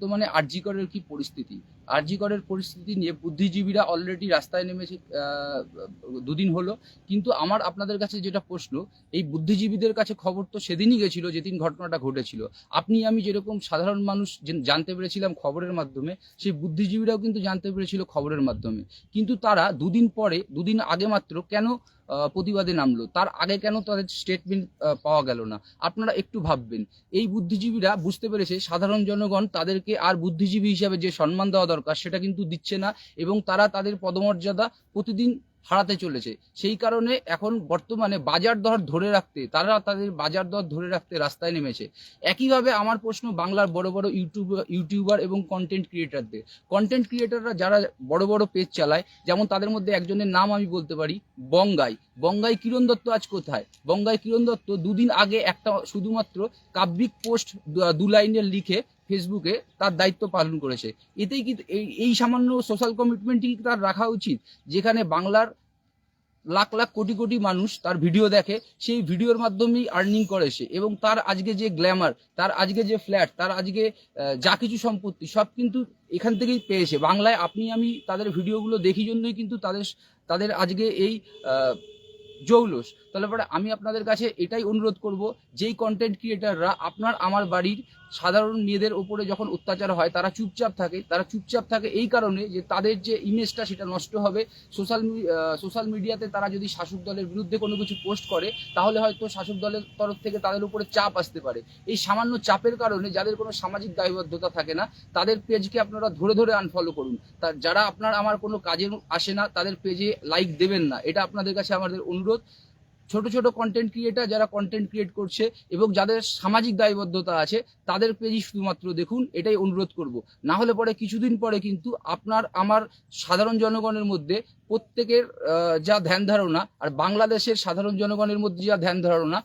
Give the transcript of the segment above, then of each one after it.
বর্তমানে আরজিকরের কি পরিস্থিতি? আরজিকরের পরিস্থিতি নিয়ে বুদ্ধিজীবীরা অলরেডি রাস্তায় নেমেছে দুদিন হলো। কিন্তু আমার আপনাদের কাছে যেটা প্রশ্ন, এই বুদ্ধিজীবীদের কাছে খবর তো সেদিনই গেছিল যেদিন ঘটনাটা ঘটেছিল। আপনি, আমি যেরকম সাধারণ মানুষ জানতে পেরেছিলাম খবরের মাধ্যমে, সেই বুদ্ধিজীবীরাও কিন্তু জানতে পেরেছিল খবরের মাধ্যমে। কিন্তু তারা দুদিন পরে, দুদিন আগে মাত্র কেন প্রতিবাদে নামলো। তার আগে কেন তাদের স্টেটমেন্ট পাওয়া গেল না? আপনারা একটু ভাববেন। এই বুদ্ধিজীবীরা বুঝতে পেরেছে, সাধারণ জনগণ তাদেরকে আর বুদ্ধিজীবী হিসাবে যে সম্মান দেওয়া দরকার, সেটা কিন্তু দিচ্ছে না এবং তারা তাদের পদমর্যাদা প্রতিদিন হারাতে চলেছে। সেই কারণে এখন বর্তমানে বাজার দর ধরে রাখতে, তারা তাদের বাজার দর ধরে রাখতে রাস্তায় নেমেছে। একইভাবে আমার প্রশ্ন বাংলার বড় বড় ইউটিউব, ইউটিউবার এবং কন্টেন্ট ক্রিয়েটারদের কন্টেন্ট ক্রিয়েটাররা যারা বড় বড় পেজ চালায়, যেমন তাদের মধ্যে একজনের নাম আমি বলতে পারি, বঙ্গাই। বঙ্গাই কিরণ দত্ত আজ কোথায়? বঙ্গাই কিরণ দত্ত দুদিন আগে একটা শুধুমাত্র কাব্যিক পোস্ট দু লাইনের লিখে ফেসবুকে তার দায়িত্ব পালন করেছে। এতেই কি এই এই সামান্য সোশ্যাল কমিটমেন্টই কি তার রাখা উচিত, যেখানে বাংলার লাখ লাখ কোটি কোটি মানুষ তার ভিডিও দেখে, সেই ভিডিওর মাধ্যমেই আর্নিং করে সে এবং তার আজকে যে গ্ল্যামার তার আজকে যে ফ্ল্যাট তার আজকে যা কিছু সম্পত্তি, সব কিন্তু এখান থেকেই পেয়েছে। বাংলায় আপনি, আমি তাদের ভিডিওগুলো দেখি জন্যই কিন্তু তাদের তাদের আজকে এই জৌলস। তাহলে পরে আমি আপনাদের কাছে এটাই অনুরোধ করব, যেই কন্টেন্ট ক্রিয়েটাররা আপনার, আমার বাড়ির সাধারণ মেয়েদের ওপরে যখন অত্যাচার হয়, তারা চুপচাপ থাকে। তারা চুপচাপ থাকে এই কারণে যে তাদের যে ইমেজটা সেটা নষ্ট হবে। সোশ্যাল সোশ্যাল মিডিয়াতে তারা যদি শাসক দলের বিরুদ্ধে কোনো কিছু পোস্ট করে, তাহলে হয়তো শাসক দলের তরফ থেকে তাদের উপরে চাপ আসতে পারে। এই সামান্য চাপের কারণে যাদের কোনো সামাজিক দায়বদ্ধতা থাকে না, তাদের পেজকে আপনারা ধরে ধরে আনফলো করুন। তার যারা আপনার আমার কোনো কাজে আসে না, তাদের পেজে লাইক দেবেন না। এটা আপনাদের কাছে আমাদের অনুরোধ। ছোট ছোট কন্টেন্ট ক্রিয়েটার যারা কন্টেন্ট ক্রিয়েট করছে এবং যাদের সামাজিক দায়বদ্ধতা আছে, তাদের পেজই শুধুমাত্র দেখুন, এটাই অনুরোধ করব। না হলে পরে কিছুদিন পরে কিন্তু আপনার, আমার সাধারণ জনগণের মধ্যে প্রত্যেকের যা ধ্যান ধারণা, আর বাংলাদেশের সাধারণ জনগণের মধ্যে যা ধ্যান ধারণা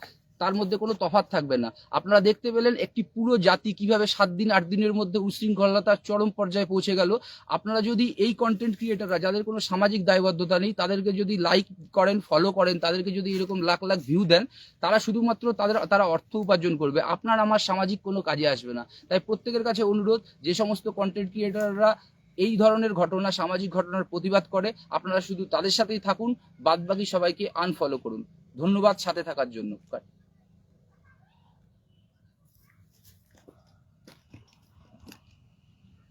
তার মধ্যে কোনো তফাৎ থাকবে না। আপনারা দেখতে পেলেন একটি পুরো জাতি কীভাবে সাত দিন, আট দিনের মধ্যে উশৃঙ্খলতার চরম পর্যায়ে পৌঁছে গেল। আপনারা যদি এই কন্টেন্ট ক্রিয়েটাররা যাদের কোনো সামাজিক দায়বদ্ধতা নেই, তাদেরকে যদি লাইক করেন ফলো করেন, তাদেরকে যদি এরকম লাখ লাখ ভিউ দেন, তারা শুধুমাত্র তাদের, তারা অর্থ উপার্জন করবে। আপনার আমার সামাজিক কোনো কাজে আসবে না। তাই প্রত্যেকের কাছে অনুরোধ, যে সমস্ত কন্টেন্ট ক্রিয়েটাররা এই ধরনের ঘটনা, সামাজিক ঘটনার প্রতিবাদ করে, আপনারা শুধু তাদের সাথেই থাকুন, বাদবাকি সবাইকে আনফলো করুন। ধন্যবাদ সাথে থাকার জন্য।